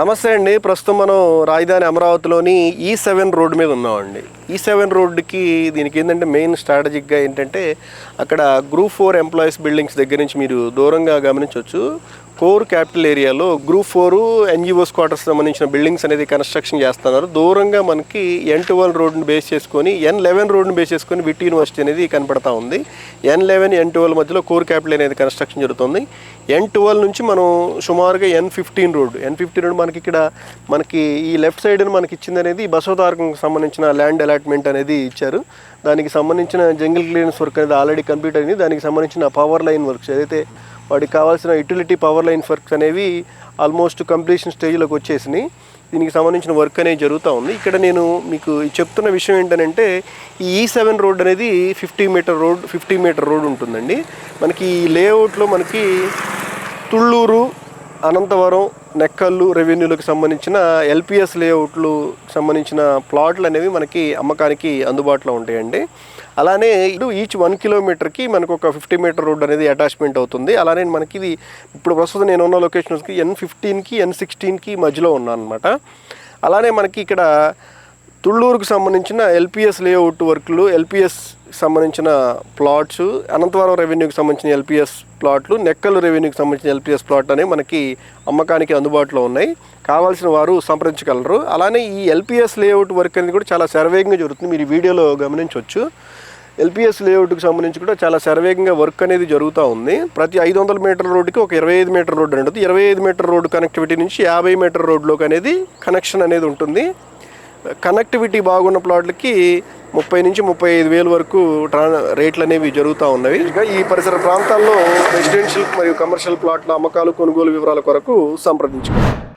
నమస్తే అండి. ప్రస్తుతం మనం రాజధాని అమరావతిలోని ఈ సెవెన్ రోడ్ మీద ఉన్నామండి. E ఈ సెవెన్ రోడ్డుకి దీనికి ఏంటంటే మెయిన్ స్ట్రాటజిక్గా ఏంటంటే అక్కడ గ్రూప్ ఫోర్ ఎంప్లాయీస్ బిల్డింగ్స్ దగ్గర నుంచి మీరు దూరంగా గమనించవచ్చు. కోర్ క్యాపిటల్ ఏరియాలో గ్రూప్ ఫోర్ ఎన్జిఓస్ క్వార్టర్స్ సంబంధించిన బిల్డింగ్స్ అనేది కన్స్ట్రక్షన్ చేస్తున్నారు. దూరంగా మనకి ఎన్ ట్వెల్వ్ రోడ్ని బేస్ చేసుకొని ఎన్ లెవెన్ రోడ్ని బేస్ చేసుకొని విట్ యూనివర్సిటీ అనేది కనపడతా ఉంది. ఎన్ లెవెన్ ఎన్ ట్వెల్వ్ మధ్యలో కోర్ క్యాపిటల్ అనేది కన్స్ట్రక్షన్ జరుగుతుంది. ఎన్ ట్వెల్వ్ నుంచి మనం సుమారుగా N fifteen road N fifteen road మనకి ఇక్కడ మనకి ఈ లెఫ్ట్ సైడ్ మనకి ఇచ్చింది అనేది బసవతారకంకి సంబంధించిన ల్యాండ్ అలాట్మెంట్ అనేది ఇచ్చారు. దానికి సంబంధించిన జంగిల్ క్లియరెన్స్ వర్క్ అనేది ఆల్రెడీ కంప్లీట్ అయింది. దానికి సంబంధించిన పవర్ లైన్ వర్క్స్ ఏదైతే వాటికి కావాల్సిన యూటిలిటీ పవర్ లైన్ వర్క్స్ అనేవి ఆల్మోస్ట్ కంప్లీషన్ స్టేజ్లోకి వచ్చేసినాయి. దీనికి సంబంధించిన వర్క్ అనేది జరుగుతూ ఉంది. ఇక్కడ నేను మీకు చెప్తున్న విషయం ఏంటంటే ఈ ఈ సెవెన్ రోడ్ అనేది fifty metre road fifty metre road ఉంటుందండి. మనకి ఈ లేఅవుట్లో మనకి తుళ్ళూరు అనంతవరం నెక్కల్లు రెవెన్యూలకు సంబంధించిన ఎల్పిఎస్ లేఅవుట్లు సంబంధించిన ప్లాట్లు అనేవి మనకి అమ్మకానికి అందుబాటులో ఉంటాయండి. అలానే ఇటు ఈచ్ వన్ కిలోమీటర్కి మనకు ఒక ఫిఫ్టీ మీటర్ రోడ్ అనేది అటాచ్మెంట్ అవుతుంది. అలానే మనకి ఇది ఇప్పుడు ప్రస్తుతం నేను ఉన్న లొకేషన్స్కి ఎన్ ఫిఫ్టీన్కి ఎన్ సిక్స్టీన్కి మధ్యలో ఉన్నాను అనమాట అలానే మనకి ఇక్కడ తుళ్ళూరుకు సంబంధించిన ఎల్పిఎస్ లేఅవుట్ వర్క్లు ఎల్పిఎస్ సంబంధించిన ప్లాట్స్ అనంతవరం రెవెన్యూకి సంబంధించిన ఎల్పిఎస్ ప్లాట్లు నెక్కలు రెవెన్యూకి సంబంధించిన ఎల్పిఎస్ ప్లాట్ అనేవి మనకి అమ్మకానికి అందుబాటులో ఉన్నాయి. కావాల్సిన వారు సంప్రదించగలరు. అలానే ఈ ఎల్పిఎస్ లేఅవుట్ వర్క్ అనేది కూడా చాలా శరవేగంగా జరుగుతుంది. మీరు వీడియోలో గమనించవచ్చు. ఎల్పిఎస్ లేఅవుట్కి సంబంధించి కూడా చాలా శరవేగంగా వర్క్ అనేది జరుగుతూ ఉంది. ప్రతి ఐదు వందల మీటర్ రోడ్డుకి ఒక ఇరవై ఐదు మీటర్ రోడ్డు అనేది ఉంటుంది. ఇరవై ఐదు మీటర్ రోడ్డు కనెక్టివిటీ నుంచి యాభై మీటర్ రోడ్లోకి అనేది కనెక్షన్ అనేది ఉంటుంది. కనెక్టివిటీ బాగున్న ప్లాట్లకి ముప్పై నుంచి ముప్పై ఐదు వేల వరకు ట్రా రేట్లు అనేవి జరుగుతూ ఉన్నవి. ఇంకా ఈ పరిసర ప్రాంతాల్లో రెసిడెన్షియల్ మరియు కమర్షియల్ ప్లాట్ల అమ్మకాలు కొనుగోలు వివరాల కొరకు సంప్రదించుకోండి